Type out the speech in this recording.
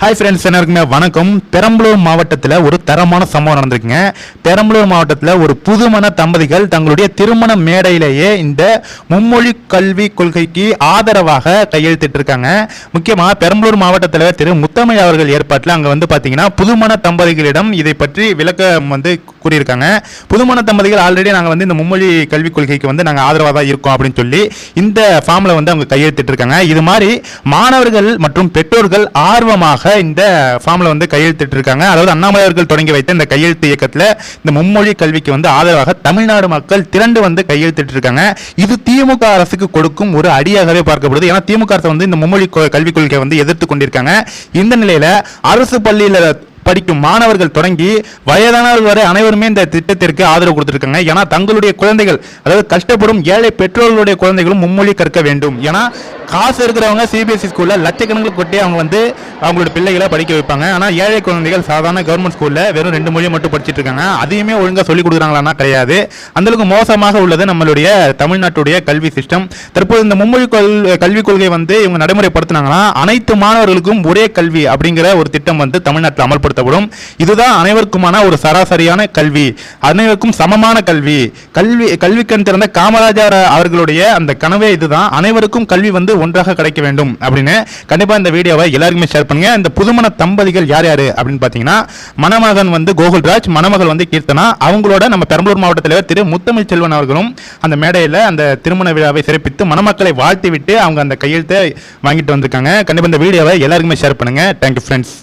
Hi friends எல்லாருக்குமே வணக்கம். பெரம்பலூர் மாவட்டத்தில் ஒரு தரமான சம்பவம் நடந்திருக்குங்க. பெரம்பலூர் மாவட்டத்தில் ஒரு புதுமண தம்பதிகள் தங்களுடைய திருமண மேடையிலேயே இந்த மும்மொழி கல்வி கொள்கைக்கு ஆதரவாக கையெழுத்திட்டு இருக்காங்க முக்கியமாக பெரம்பலூர் மாவட்டத்தில் திரு முத்தமிழ் அவர்கள் ஏற்பாட்டில் அங்கே வந்து பார்த்தீங்கன்னா புதுமண தம்பதிகளிடம் இதை பற்றி விளக்கம் வந்து கூறியிருக்காங்க. புதுமண தம்பதிகள் ஆல்ரெடி நாங்கள் வந்து இந்த மும்மொழி கல்விக் கொள்கைக்கு வந்து நாங்கள் ஆதரவாக தான் இருக்கோம் அப்படின்னு சொல்லி இந்த ஃபார்மில் வந்து அவங்க கையெழுத்திட்டு இருக்காங்க இது மாதிரி மாணவர்கள் மற்றும் பெற்றோர்கள் ஆர்வமாக இந்த ஃபார்மில் வந்து கையெழுத்திட்டு இருக்காங்க அதாவது அண்ணாமலையர்கள் தொடங்கி வைத்த இந்த கையெழுத்து இயக்கத்தில் இந்த மும்மொழி கல்விக்கு வந்து ஆதரவாக தமிழ்நாடு மக்கள் திரண்டு வந்து கையெழுத்திட்டு இருக்காங்க இது திமுக அரசுக்கு கொடுக்கும் ஒரு அடியாகவே பார்க்கப்படுது. ஏன்னா திமுக அரசு வந்து இந்த மும்மொழி கல்விக் கொள்கையை வந்து எதிர்த்து கொண்டிருக்காங்க. இந்த நிலையில அரசு பள்ளியில் படிக்கும் மாணவர்கள் தொடங்கி வயதானவர்கள் வரை அனைவருமே இந்த திட்டத்திற்கு ஆதரவு கொடுத்துருக்காங்க. ஏன்னா தங்களுடைய குழந்தைகள் அதாவது கஷ்டப்படும் ஏழை பெற்றோர்களுடைய குழந்தைகளும் மும்மொழி கற்க வேண்டும். ஏன்னா காசு இருக்கிறவங்க சிபிஎஸ்சி ஸ்கூலில் லட்சக்கணக்கில் கொட்டி அவங்க வந்து அவங்களோட பிள்ளைகளை படிக்க வைப்பாங்க. ஆனால் ஏழை குழந்தைகள் சாதாரண கவர்மெண்ட் ஸ்கூலில் வெறும் ரெண்டு மொழியை மட்டும் படிச்சுட்டு இருக்காங்க. அதையுமே ஒழுங்காக சொல்லி கொடுக்குறாங்களான்னா கிடையாது. அந்தளவுக்கு மோசமாக உள்ளது நம்மளுடைய தமிழ்நாட்டுடைய கல்வி சிஸ்டம் தற்போது இந்த மும்மொழி கொள் கல்விக் கொள்கை வந்து இவங்க நடைமுறைப்படுத்தினாங்கன்னா அனைத்து மாணவர்களுக்கும் ஒரே கல்வி அப்படிங்கிற ஒரு திட்டம் வந்து தமிழ்நாட்டில் பயன்படுத்தப்படும் இதுதான் அனைவருக்குமான ஒரு சராசரியான கல்வி. அனைவருக்கும் சமமான கல்வி. கல்வி கல்விக்கண் திறந்த காமராஜர் அவர்களுடைய அந்த கனவே இதுதான். அனைவருக்கும் கல்வி வந்து ஒன்றாக கிடைக்க வேண்டும் அப்படின்னு கண்டிப்பா இந்த வீடியோவை எல்லாருக்குமே ஷேர் பண்ணுங்க. இந்த புதுமண தம்பதிகள் யார் யாரு அப்படின்னு பார்த்தீங்கன்னா மணமகன் வந்து கோகுல்ராஜ் மணமகள் வந்து கீர்த்தனா. அவங்களோட நம்ம பெரம்பலூர் மாவட்ட தலைவர் திரு முத்தமிழ் செல்வன் அவர்களும் அந்த மேடையில் அந்த திருமண விழாவை சிறப்பித்து மணமக்களை வாழ்த்தி விட்டு அவங்க அந்த கையெழுத்தை வாங்கிட்டு வந்திருக்காங்க. கண்டிப்பாக இந்த வீடியோவை எல்லாருக்குமே ஷேர் பண்ணுங்க. Thank you friends